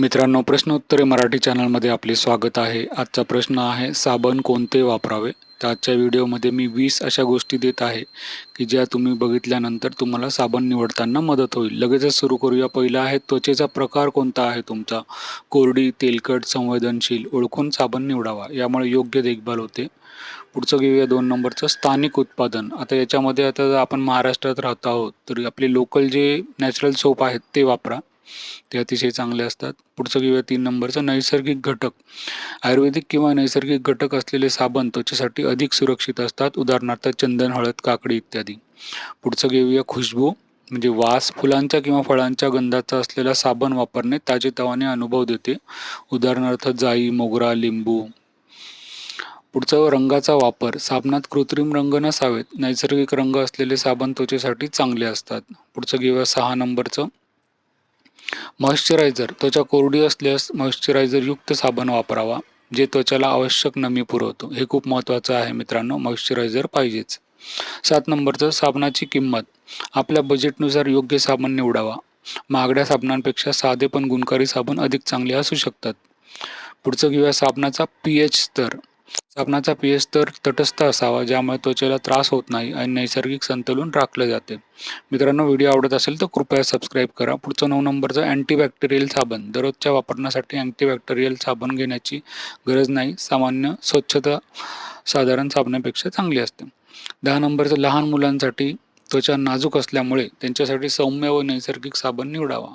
मित्रांनो प्रश्नोत्तरे मराठी चॅनलमध्ये आपले स्वागत आहे. आजचा प्रश्न आहे साबण कोणते वापरावे? तर आजच्या व्हिडिओमध्ये मी वीस अशा गोष्टी देत आहे की ज्या तुम्ही बघितल्यानंतर तुम्हाला साबण निवडताना मदत होईल. लगेचच सुरू करूया. पहिला आहे त्वचेचा प्रकार कोणता आहे तुमचा? कोरडी तेलकट संवेदनशील ओळखून साबण निवडावा. यामुळे योग्य देखभाल होते. पुढचं घेऊया दोन नंबरचं स्थानिक उत्पादन. आता याच्यामध्ये आता जर आपण महाराष्ट्रात राहत आहोत तर आपले लोकल जे नॅचरल सोप आहेत ते वापरा. ते अतिशय चांगले असतात. पुढचं किंवा तीन नंबरचं नैसर्गिक घटक. आयुर्वेदिक किंवा नैसर्गिक घटक असलेले साबण त्वचेसाठी अधिक सुरक्षित असतात. उदाहरणार्थ चंदन हळद काकडी इत्यादी. पुढचं घेऊया खुशबू म्हणजे वास फुलांच्या किंवा फळांच्या गंधाचा असलेला साबण वापरणे ताजेतवाने अनुभव देते. उदाहरणार्थ जाई मोगरा लिंबू. पुढचं रंगाचा वापर. साबणात कृत्रिम रंग नसावेत. नैसर्गिक रंग असलेले साबण त्वचेसाठी चांगले असतात. पुढचं घेऊया सहा नंबरचं. मॉइश्चरायझर त्वचा कोरडी असल्यास मॉइश्चरायझर युक्त साबण वापरावा जे त्वचाला आवश्यक नमी पुरवतो. हे खूप महत्त्वाचं आहे मित्रांनो मॉइश्चरायझर पाहिजेच. सात नंबरचं साबणाची किंमत. आपल्या बजेटनुसार योग्य साबण निवडावा. महागड्या साबणांपेक्षा साधे पण गुणकारी साबण अधिक चांगले असू शकतात. पुढचं घेऊया साबणाचा पी एच स्तर. साबणाचा पी एच तटस्थ असावा ज्यामुळे त्वचेला त्रास होत नाही आणि नैसर्गिक संतुलन राखलं जाते. मित्रांनो व्हिडिओ आवडत असेल तर कृपया सबस्क्राईब करा. पुढचं नऊ नंबरचं अँटीबॅक्टेरियल साबण. दररोजच्या वापरण्यासाठी अँटीबॅक्टेरियल साबण घेण्याची गरज नाही. सामान्य स्वच्छता साधारण साबणापेक्षा चांगली असते. दहा नंबरचं लहान मुलांसाठी त्वचा नाजूक असल्यामुळे त्यांच्यासाठी सौम्य व नैसर्गिक साबण निवडावा.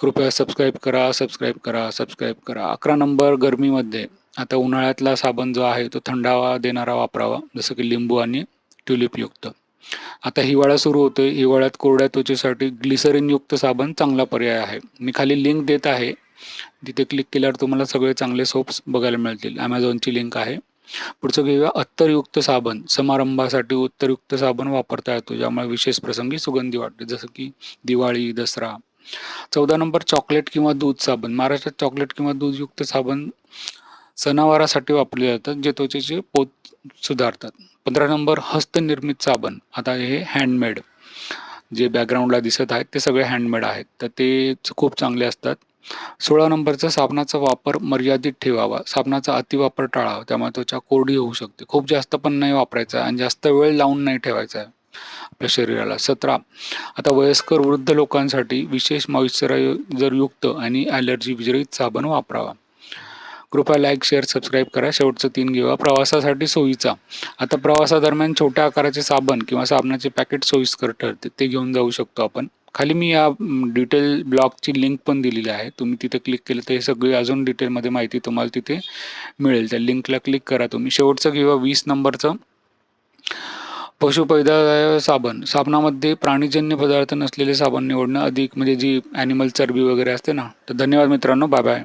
कृपया सबस्क्राईब करा सबस्क्राईब करा सबस्क्राईब करा. अकरा नंबर गरमीमध्ये आता उन्हाळ्यातला साबण जो आहे तो थंडावा देणारा वापरावा जसं की लिंबू आणि ट्युलिपयुक्त आता हिवाळा सुरू होतो हिवाळ्यात कोरड्या त्वचेसाठी ग्लिसरीनयुक्त साबण चांगला पर्याय आहे. मी खाली लिंक देत आहे. तिथे क्लिक केल्यावर तुम्हाला सगळे चांगले सोप्स बघायला मिळतील. ॲमेझॉनची लिंक आहे. पुढचं घेऊया अत्तरयुक्त साबण. समारंभासाठी उत्तरयुक्त साबण वापरता येतो. ज्यामुळे विशेष प्रसंगी सुगंधी वाटते. जसं की दिवाळी दसरा चौदा नंबर चॉकलेट किंवा दूध साबण. महाराष्ट्रात चॉकलेट किंवा दूधयुक्त साबण सणावारासाठी वापरले जातात जे त्वचेचे पोत सुधारतात. पंधरा नंबर हस्तनिर्मित साबण. आता हे हँडमेड जे बॅकग्राऊंडला दिसत आहेत ते सगळे हँडमेड आहेत. तर ते खूप चांगले असतात. सोळा नंबरचा साबणाचा वापर मर्यादित ठेवावा. साबणाचा अतिवापर टाळावा. त्यामुळे त्वचा कोरडी होऊ शकते. खूप जास्त पण नाही वापरायचा आणि जास्त वेळ लावून नाही ठेवायचा. आहे आपल्या शरीराला. सतरा. आता वयस्कर वृद्ध लोकांसाठी विशेष मॉइश्चरायझर युक्त आणि ॲलर्जी विजरित साबण वापरावा. कृपया लाईक शेअर सबस्क्राईब करा. शेवटचं तीन घेऊया प्रवासासाठी सोयीचा. आता प्रवासादरम्यान छोट्या आकाराचे साबण किंवा साबणाचे पॅकेट सोयीस्कर ठरते. ते घेऊन जाऊ शकतो आपण. खाली मी या डिटेल ब्लॉगची लिंक पण दिलेली आहे. तुम्ही तिथे क्लिक केलं तर हे सगळी अजून डिटेलमध्ये माहिती तुम्हाला तिथे मिळेल. त्या लिंकला क्लिक करा तुम्ही. शेवटचं किंवा वीस नंबरचं. पशुपैदा साबण. साबणामध्ये प्राणीजन्य पदार्थ नसलेले साबण निवडणं अधिक म्हणजे जी ॲनिमल चरबी वगैरे असते ना तर धन्यवाद मित्रांनो. Bye bye